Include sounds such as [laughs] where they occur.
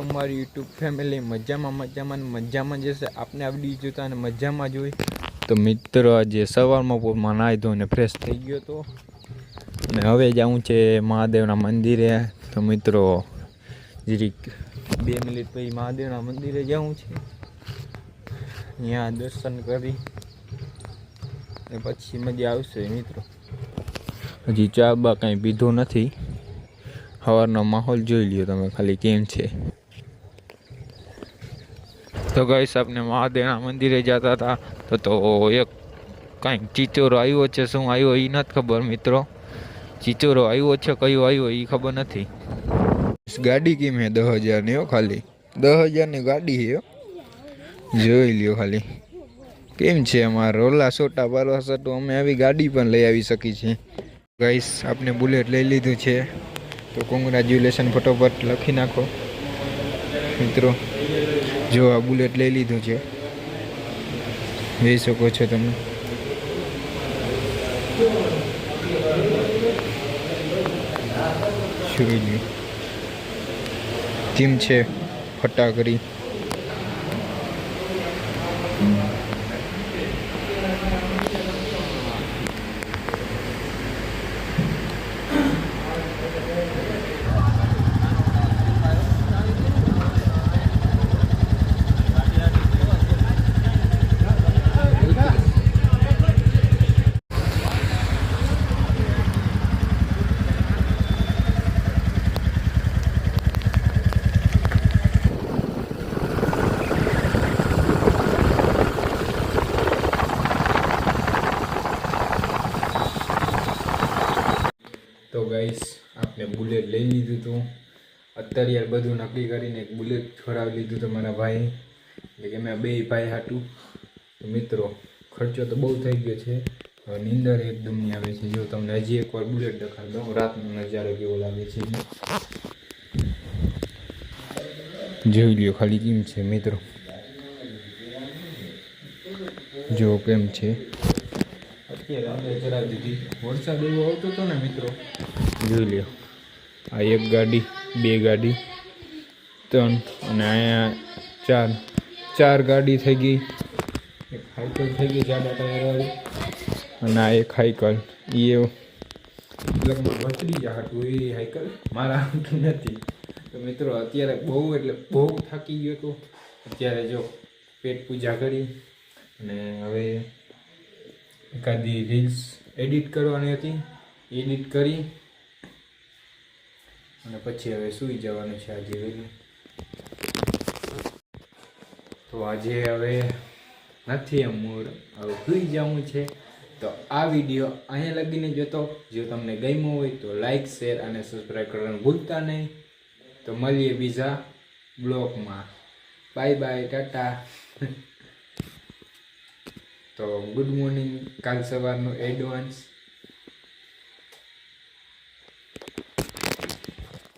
અમારી YouTube family. મજામાં મજામાં મજામાં જશે આપને આવડી જોતા અને મજામાં જોઈ તો મિત્રો, આજે સવારમાં પોરમાં નાહી ધોઈને ફ્રેશ થઈ ગયો તો. અને હવે જવું છે મહાદેવના મંદિરે. તો મિત્રો, જીરીક બે મિનિટ પછી મહાદેવના મંદિરે જવું છે. ત્યાં દર્શન કરી. ને પછી મજા આવશે મિત્રો. હજી ચા બા કાંઈ પીધો નથી. સવારનો માહોલ જોઈ લ્યો તમે ખાલી કેમ છે. તો ગઈશ આપણે મહાદેવના મંદિરે જતા હતા. તો તો એક કાંઈક ચિચોરો આવ્યો છે. શું આવ્યો એ નથી ખબર મિત્રો. ચિચોરો આવ્યો છે, કયો આવ્યો એ ખબર નથી. ગાડી કેમ હે? દસ હજારની હો ખાલી. દસ હજારની ગાડી હે. જોઈ લ્યો ખાલી. કેમ છે અમારા? રોલા સોટા પારવા સટો અમે આવી ગાડી પણ લઈ આવી શકી છીએ. ગાઈસ આપણે બુલેટ લઈ લીધું છે. તો કોંગ્રેચ્યુલેશન ફટોફટ લખી નાખો. મિત્રો જો આ બુલેટ લઈ લીધું છે. જોઈ શકો છો તમે. કેમ છે ફટાકડી. ગાઈસ આપણે બુલેટ લઈ લીધું હતું અત્યારે યાર બધું નક્કી કરીને એક બુલેટ છોડાવી લીધું હતું મારા ભાઈ એટલે કે મેં બે ભાઈ હાટું. મિત્રો, ખર્ચો તો બહુ થઈ ગયો છે. હવે નીંદર નહીં આવે છે. જો તમને હજી એકવાર બુલેટ દેખાડ દઉં. રાતનો નજારો કેવો લાગે છે જોઈ લ્યો ખાલી કેમ છે મિત્રો. જો કેમ છે. અત્યારે અંદર ચડાવી દીધી. વરસાદ એવો આવતો હતો ને મિત્રો. જોઈ લ્યો. આ એક ગાડી બે ગાડી ત્રણ અને અહીંયા ચાર ચાર ગાડી થઈ ગઈ. એક હાઇકલ થઈ ગઈ જાડા ટાયર વાળી. અને આ એક હાઇકલ એ લગભગ બચડી જા હતું એ હાઇકલ મારા આવતું નથી. તો મિત્રો અત્યારે બહુ એટલે બહુ થાકી ગયો હતો. અત્યારે જો પેટ પૂજા કરી અને હવે એકાદી રીલ્સ એડિટ કરવાની હતી. એડિટ કરી. અને પછી હવે સૂઈ જવાનું છે આજે વહેલું. તો આજે હવે નથી એમ મૂળ હવે સૂઈ જવું છે. તો આ વીડિયો અહીંયા લગીને જોતો. જો તમને ગમ્યો હોય તો લાઇક શેર અને સબસ્ક્રાઈબ કરવાનું ભૂલતા નહીં. તો મળીએ બીજા બ્લોગમાં બાય બાય ટાટા. [laughs] તો ગુડ મોર્નિંગ કાલ સવારનું એડવાન્સ